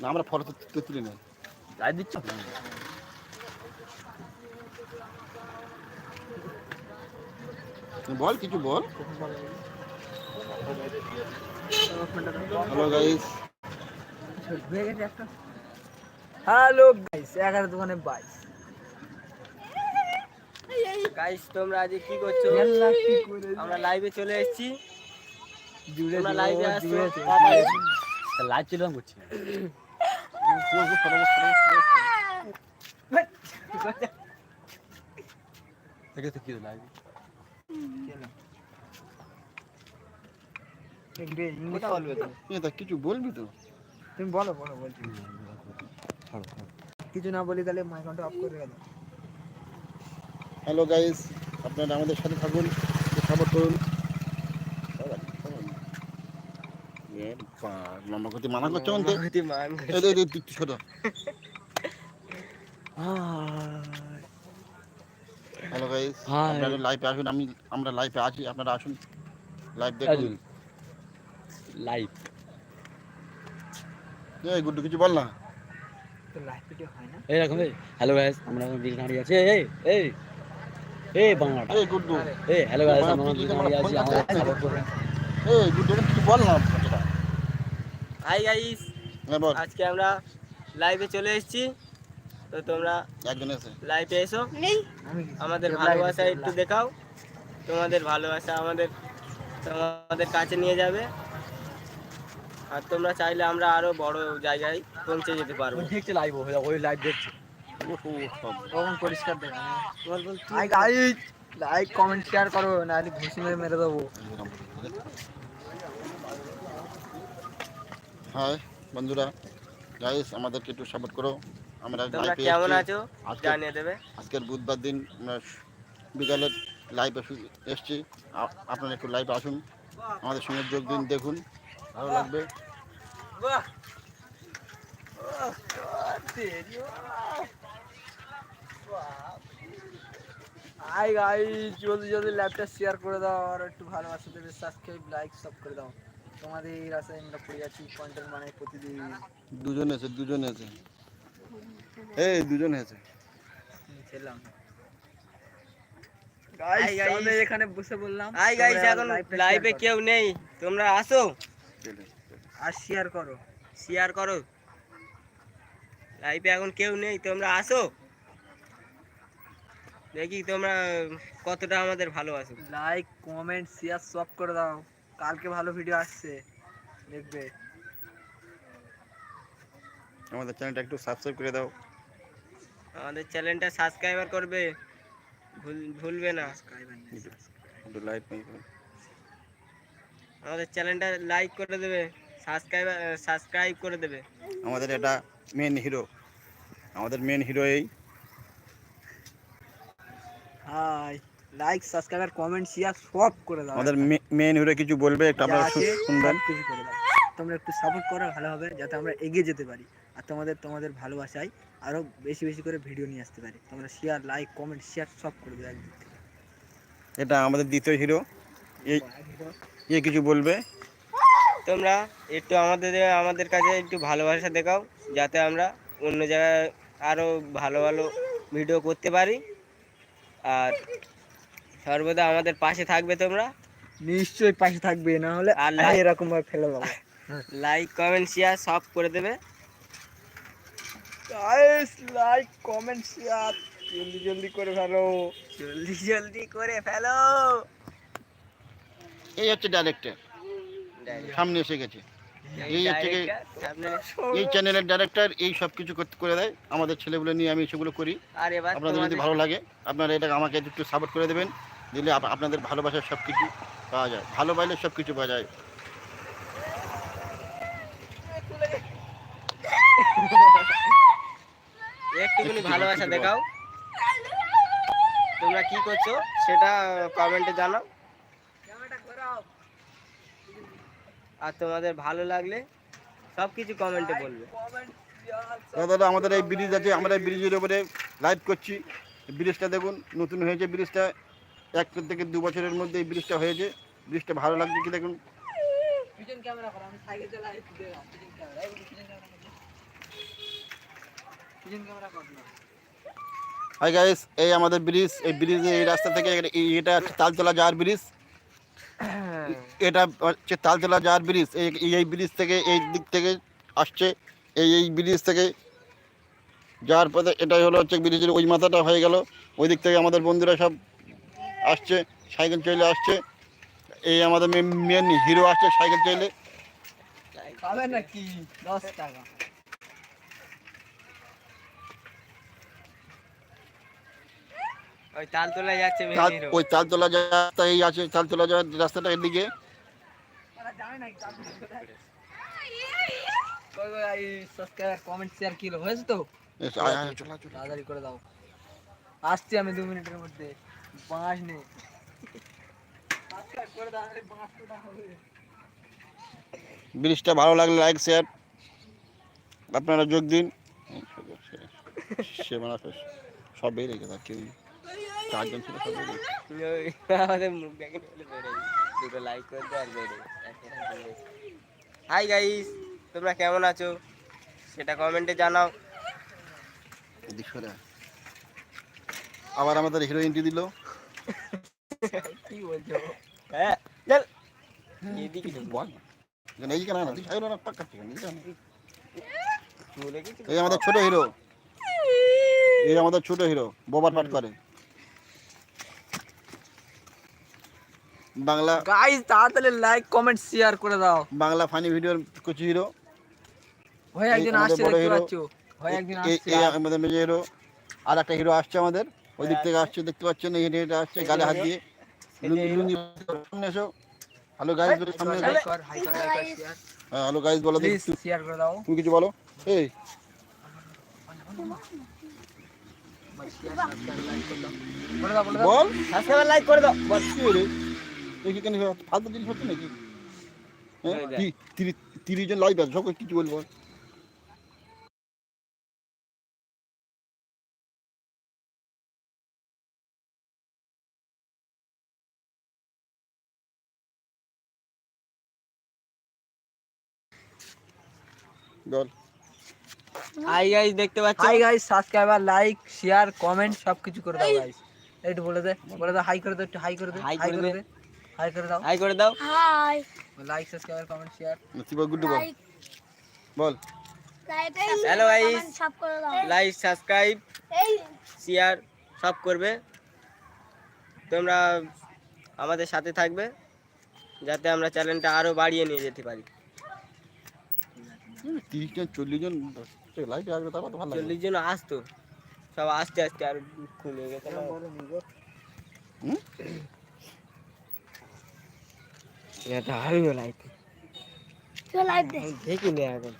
না আমরা ফটো তো তুলি না লাইভ দিচ্ছ? বল কিছু বল। হ্যালো গাইস হ্যালো গাইস এগারো দোকানে বাইশ। গাইস তোমরা আজ কি করছ? আমরা লাইভে চলে এসেছি। তোমরা লাইভে আসছো লাইভ চিলাম করছি দেখে তো কি লাইভ কথা বলবে তো এ তা কিছু বলবি তো? তুমি বলো বলো বলছি। কিছু না বলি তাহলে মাইকনটা অফ করে গেল হ্যালো গাইস আপনারা আমাদের সাথে থাকুন সাপোর্ট করুন। লম্বা করতে মানা করছে মন মান এই দে, তুই ছোট হ্যালো গাইস. আপনারা লাইভে আসুন আমি আমরা লাইভে আছি আপনারা আসুন। লাইভ দেখুন। লাইভ এই গুড্ডু কিছু বল না। তো লাইভ ভিডিও হয় না? এই রকম হ্যালো গাইস আমরা দিকে দাঁড়িয়ে আছি। এই এই এই। বাংলাটা। এই গুড্ডু। এই হ্যালো গাইস আমরা কি দাঁড়িয়ে আছি আমাদের সাপোর্ট এই গুড্ডু কিছু বল না। হাই গাইস হ্যাঁ আজকে আমরা লাইভে চলে এসেছি। তো তোমরা একজন এসে লাইভে এসো। আমাদের ভালোবাসা একটু দেখাও। তোমাদের ভালোবাসা আমাদের তোমাদের কাছে নিয়ে যাবে। আর তোমরা চাইলে আমরা আরও বড় জায়গায় পৌঁছে যেতে পারব। দেখছে লাইভ ওই লাইভ দেখছে। পরিষ্কার দেখা। লাইক কমেন্ট শেয়ার করো নাহলে ঘুষি মেরে দেবো। হাই বন্ধুরা। গাইস আমাদেরকে একটু সাপোর্ট করো। আমরা তোমরা লাইভে কেমন এসেছি। আছো? আজকে জানিয়ে দেবে। আজকের বুধবার দিন আমরা বিকালে লাইভে এসছি। আ- আপনারা একটু লাইভে আসুন। আমাদের সঙ্গে যোগ দিন দেখুন। ভালো লাগবে। হাই গাইস জলদি জলদি ল্যাপটা শেয়ার করে দাও। আর একটু ভালোবাসা দেবে। সাবস্ক্রাইব লাইক সব করে দাও। তোমাদের আশায় আমরা পড়ে কন্টেন্ট মানে প্রতিদিন। দুজন এসে দুজন এসে এই দুজন এসে ছিলাম Hi গাইস guys. আমাদের এখানে বসে বললাম হাই গাইস এখন live টা share লাইভে কেউ নেই তোমরা আসো। আর শেয়ার করো। শেয়ার করো। লাইভে এখন কেউ নেই তোমরা আসো। দেখি তোমরা কতটা আমাদের ভালো ভালোবাসো। লাইক কমেন্ট শেয়ার সব করে দাও। কালকে ভালো ভিডিও আসছে। দেখবে। আমাদের চ্যানেলটা একটু সাবস্ক্রাইব করে দাও। আমাদের চ্যানেলটা সাবস্ক্রাইবার করবে। ভুল ভুলবে না। একটু লাইভ আমাদের চ্যানেলটা লাইক করে দেবে। সাবস্ক্রাইব সাবস্ক্রাইব করে দেবে। আমাদের এটা মেন হিরো আমাদের মেন হিরো এই। হাই লাইক সাবস্ক্রাইব আর কমেন্ট শেয়ার সব করে দাও আমাদের মেন হিরো কিছু বলবে একটু আপনারা শুনবেন। কিছু করে দাও। তোমরা একটু সাপোর্ট করো ভালো হবে যাতে আমরা এগিয়ে যেতে পারি। আর তোমাদের তোমাদের ভালোবাসায় আরও বেশি বেশি করে ভিডিও নিয়ে আসতে পারি। তোমরা শেয়ার লাইক কমেন্ট শেয়ার সব করে দেবে একদিক থেকে। এটা আমাদের দ্বিতীয় হিরো এই এ কিছু বলবে? তোমরা একটু আমাদের আমাদের কাছে একটু ভালোবাসা দেখাও যাতে আমরা অন্য জায়গায় আরও ভালো ভালো ভিডিও করতে পারি। আর সর্বদা আমাদের পাশে থাকবে তোমরা? নিশ্চয়ই পাশে থাকবে না হলে আর এরকম ভাবে ফেলে দেবো। লাইক কমেন্ট শেয়ার সব করে দেবে। গাইস লাইক কমেন্ট শেয়ার জলদি জলদি করে ফেলো। জলদি জলদি করে ফেলো। এই হচ্ছে ডাইরেক্টর সামনে এসে গেছে। এই হচ্ছে এই চ্যানেলের ডাইরেক্টর এই সব কিছু করতে করে দেয়। আমাদের ছেলেগুলো নিয়ে আমি সেগুলো করি। আর আপনাদের যদি ভালো লাগে আপনারা এটা আমাকে একটু সাপোর্ট করে দেবেন। দিলে আপ- আপনাদের ভালোবাসার সব কিছু পাওয়া যায়। ভালো পাইলে সব কিছু পাওয়া যায়। একটুখানি একটু ভালোবাসা দেখাও। তোমরা কি করছ সেটা কমেন্টে জানাও। আর তোমাদের ভালো লাগলে সব কিছু কমেন্টে বলবে দাদা আমাদের এই ব্রিজ আছে আমরা এই ব্রিজের উপরে লাইভ করছি। ব্রিজটা দেখুন নতুন হয়েছে ব্রিজটা। এক থেকে দু বছরের মধ্যে এই ব্রিজটা হয়েছে। ব্রিজটা ভালো লাগছে কি দেখুন? হাই গাইস এই আমাদের ব্রিজ এই ব্রিজে এই রাস্তা থেকে এটা- তালতলা যাওয়ার ব্রিজ। এটা হচ্ছে তালতলা যাওয়ার ব্রিজ এই এই ব্রিজ থেকে এই দিক থেকে আসছে এই এই ব্রিজ থেকে যাওয়ার পথে এটাই হলো হচ্ছে ব্রিজের ওই মাথাটা হয়ে গেল। ওই দিক থেকে আমাদের বন্ধুরা সব আসছে সাইকেল চলে আসছে। এই আমাদের মেন হিরো আসছে সাইকেল চলে। পাবে নাকি? দশ টাকা। ওই তালতলা যাচ্ছে main তাল hero। ওই তালতলা যাওয়ার আছে তালতলা যাওয়ার রাস্তাটা এদিকে। কই কই এই সাবস্ক্রাইব কমেন্ট শেয়ার কি হলো? হয়েছে তো। তাড়াতাড়ি করে দাও। আসছি আমি দু মিনিটের মধ্যে। বাঁশ নেই। ব্রিজটা ভালো লাগলে লাইক শেয়ার আপনারা যোগ দিন। সে মানে সব বেরিয়ে গেছে আর কেউ চারজন ছিল সব বেরিয়ে আমাদের মুখ দেখে দুটো লাইক করে দে আর হাই গাইস তোমরা কেমন আছো? সেটা কমেন্টে জানাও। আবার আমাদের হিরো এন্ট্রি দিল। কি বলছো হ্যাঁ চল এদিকে ঢুক। বল এই কেন না তুই সাইড না পাক্কা ঠিক আছে এই আমাদের ছোট হিরো এই আমাদের ছোট হিরো বোবার পাঠ করে বাংলা গাইস তাড়াতাড়ি লাইক কমেন্ট শেয়ার করে দাও বাংলা ফানি ভিডিওর কুচি হিরো ভাই আমাদের আসছে দেখতে। পাচ্ছো ভাই একজন আসছে এই আমাদের মেজে হিরো আর একটা হিরো আসছে আমাদের ওই দিক থেকে আসছে দেখতে পাচ্ছেন এই হেঁটে হেঁটে আসছে গালে হাত দিয়ে। লুঙ্গি সামনে এসো। হ্যালো গাইজ বলে সামনে হ্যাঁ হ্যালো গাইজ বলো করে দাও। তুমি কিছু বলো? এই। শেয়ার সাবস্ক্রাইব লাইক করে দাও করে দাও। করে দাও বল সাবস্ক্রাইব লাইক করে দাও। বল। কি রে? এই কি কেন ফালতু জিনিস হচ্ছে নাকি? হ্যাঁ। তিরিশ জন লাইভ আছে সকল কিছু বলব বল। হাই গাইস দেখতে পাচ্ছ? Hi guys subscriber like share comment সব কিছু করে দাও গাইস একটু বলে দে বলে দাও হাই করে দাও একটু হাই করে দে Hi হাই করে দে। হাই করে দাও। হাই করে দাও। Hi like subscriber comment share Guddu বল লাইক বল. সব করে দাও। লাইক সাবস্ক্রাইব এই শেয়ার সব করবে। তোমরা আমাদের সাথে থাকবে যাতে আমরা চ্যানেলটা আরও বাড়িয়ে নিয়ে যেতে পারি। তিরিশ জন চল্লিশ জন লাইভে আসবে তারপর ভালো চল্লিশ জন আসতো। সব আস্তে আস্তে আর খুলে গেছে এটা দেখি নে এখন।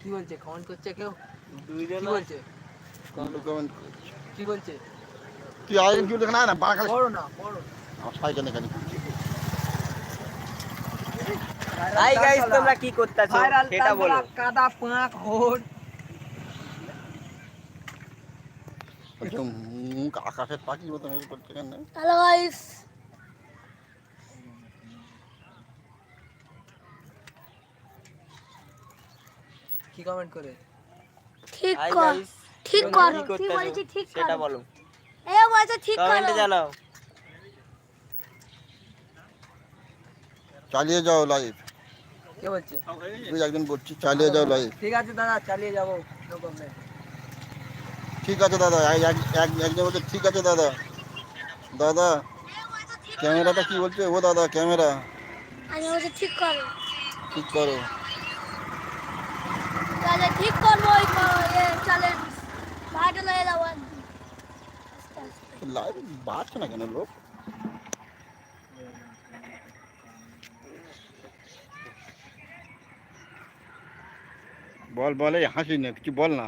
কি বলছে? কমেন্ট করছে কেউ? দুইজন কি বলছে? comment কি বলছে? তুই আগে কি দেখে না না বাড়া খালি পড়ো না পড়ো আমার সাইকেল এখানে হাই গাইস তোমরা কি করতেছো? সেটা বলো। কাদা পাঁক হোড একদম মুখ আকাশের পাখির মতন হয়ে কেন হ্যালো গাইস কি কমেন্ট করে? ঠিক কর। ঠিক কর। কি ঠিক সেটা কর। বলো। এই বলছে ঠিক কমেন্টে কর। জানাও। চালিয়ে যাও লাইভ কে বলছে? তুই একজন বলছি চালিয়ে যাও লাইভ ঠিক আছে দাদা চালিয়ে যাব ঠিক আছে দাদা এক- এক- এক- একজন বলছে ঠিক আছে দাদা। দাদা ক্যামেরাটা কি বলছে? ও দাদা ক্যামেরা। আমি বলছি ঠিক কর। ঠিক করো। তাহলে ঠিক করব ওই ভাইটা লয়ে যাব লাইভ বাড়ছে না কেন লোক? বল বল এই হাসি না কিছু বল না।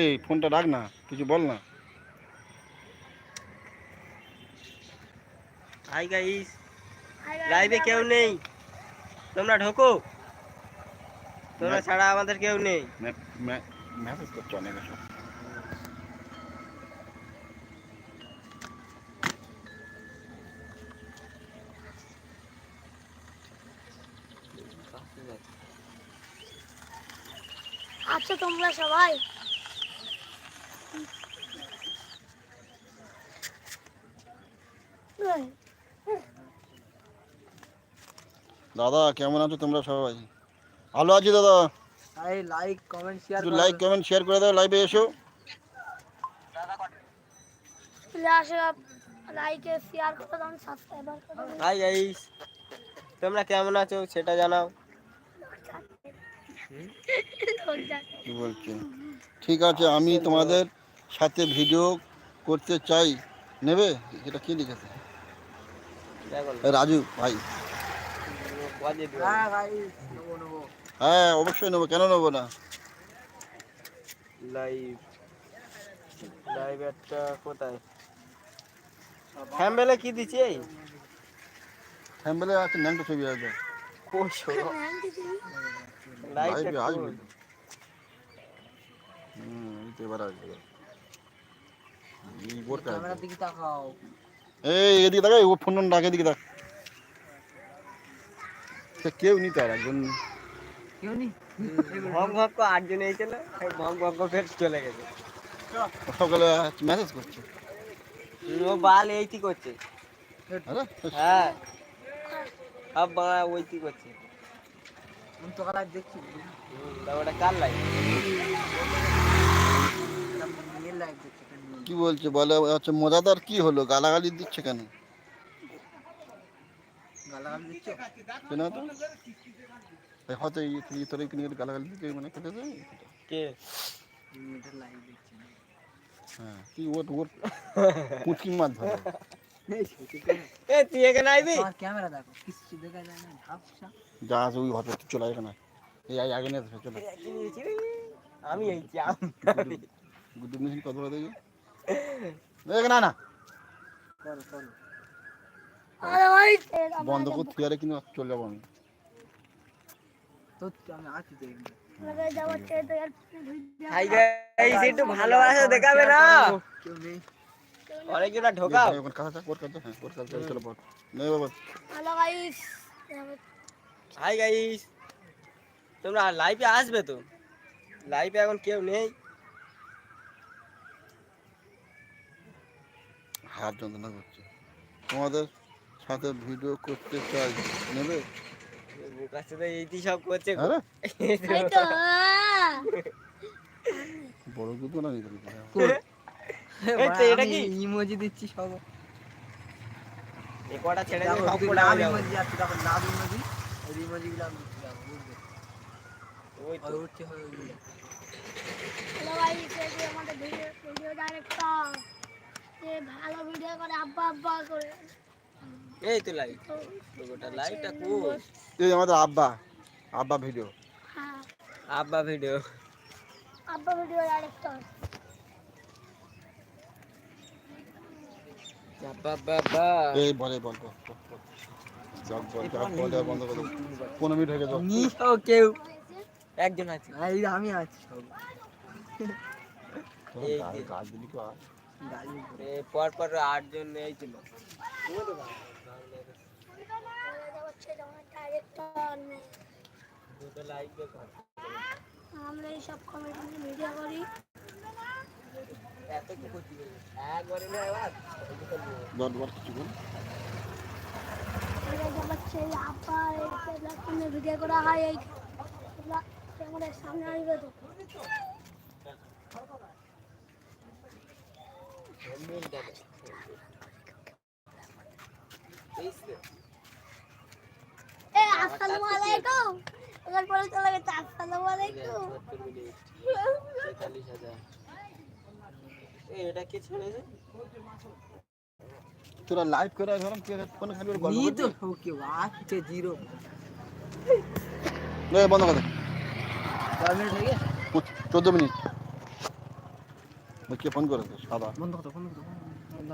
এই ফোনটা রাখ না কিছু বল না। হাই গাইস লাইভে কেউ নেই? তোমরা ঢোকো? তোমরা ছাড়া আমাদের কেউ নেই? মেসেজ করছ অনেক সব আচ্ছা তোমরা সবাই। দাদা কেমন আছো তোমরা সবাই? ভালো আছি দাদা। এই লাইক কমেন্ট শেয়ার একটু লাইক কমেন্ট শেয়ার করে দাও লাইভে এসো। লাইকে শেয়ার করে দাও সাবস্ক্রাইবার করে দাও। হাই গাইস তোমরা কেমন আছো সেটা জানাও। কি বলছো। ঠিক আছে আমি তোমাদের সাথে ভিডিও করতে চাই। নেবে? এটা কি লিখেছে? রাজু ভাই। হ্যাঁ হ্যাঁ অবশ্যই নেব। কেন নেব না? লাইভ লাইভ একটা কোথায়? হ্যাম্বেলে কি দিছি এই? থ্যাম্বেলে আছে ন্যাংটা ছবি আছে। কই সরো আসবে? হুম এই তো এবার আসবে। এই বোরকা ক্যামেরার দিকে তাকাও। এই এদিকে দেখ ও ফোন ডাকে এদিকে দেখ সে কেউ নি তার একজন কেউ নি ভগ ভগ কো আটজন এইছিল ভগ ভগ কো ফের চলে গেছে। সকালে মেসেজ করছে। ও বাল এইটি করছে। হ্যাঁ। সব বাংলা ওইটি করছে। দেখছি ওটা কার লাইভ। কি বলছে? বলে আচ্ছা মজাদার কি হলো? গালাগালি দিচ্ছে কেন? গালাগালি দিচ্ছ? কেন তো হয়তো এই তোর গালাগালি দিচ্ছে মানে কেটে যায় কে? লাইভ দেখছি হ্যাঁ কি ওর ওর পুচকি মাছ ধরে। এ তুই এখানে আইবি? ক্যামেরা দেখো কিছু দেখা যায় না ঝাপসা। যা আছে ওই হয়তো তুই চলে এখানে। এই আই আগে নিয়ে চলে আমি গুড্ডু মেশিন কত বড় দেখি দেখ না না। করো করো আরে ভাই বন্ধ করে থিয়ারে কিন্তু চলে যাব আমি। তো আমি আছি গাইস একটু ভালোবাসা দেখাবে না? কেউ নেই। ঢোকাও? হ্যাঁ ওর কাছে চলো বল নে বাবা। হ্যালো গাইস হাই গাইস তোমরা লাইভে আসবে তো? লাইভে এখন কেউ নেই? হাত যন্ত্রণা করছে। তোমাদের সাথে ভিডিও করতে চাই। নেবে? কাছে তো এইটি সব করছে। বড় দুটো না এই তো, এটা কি? ইমোজি দিচ্ছি সব। এ কটা ছেড়ে সব হয়ে যাবে। ইমোজি আছে দেখো লাভ ইমোজি ওই ইমোজি গুলো আমি দিচ্ছি ওই তো। ওই উঠছে হয় ওইগুলো হ্যালো গাইস এই যে আমাদের ভিডিও ভিডিও ডাইরেক্টর যে ভালো ভিডিও করে আব্বা আব্বা করে। এই তো এই আমাদের আব্বা আব্বা ভিডিও হ্যাঁ। আব্বা ভিডিও আব্বা ভিডিও ডাইরেক্টর আব্বা বাবা এই বলে বল। পনেরো মিনিট হয়ে গেছে কেউ। একজন আছে। আমি পর পর আটজন এই ছিল আমরা এই সব কমেডি ভিডিও করি। ভিডিও করা হয় এই ক্যামেরার সামনে আসবে তো আসসালামু আলাইকুম। ওখান পরে চলে গেছে আসসালামু আলাইকুম এটা কি ছেড়েছে তোরা লাইভ করে ধরম কে কোন খালি গল্প নি তো? ওকে আছে জিরো। নে বন্ধ কর দে। কয় মিনিট গেছে? পঁচ- চোদ্দ মিনিট। ওই ফোন করেছে সাদা। বন্ধ করো বন্ধ করো বন্ধ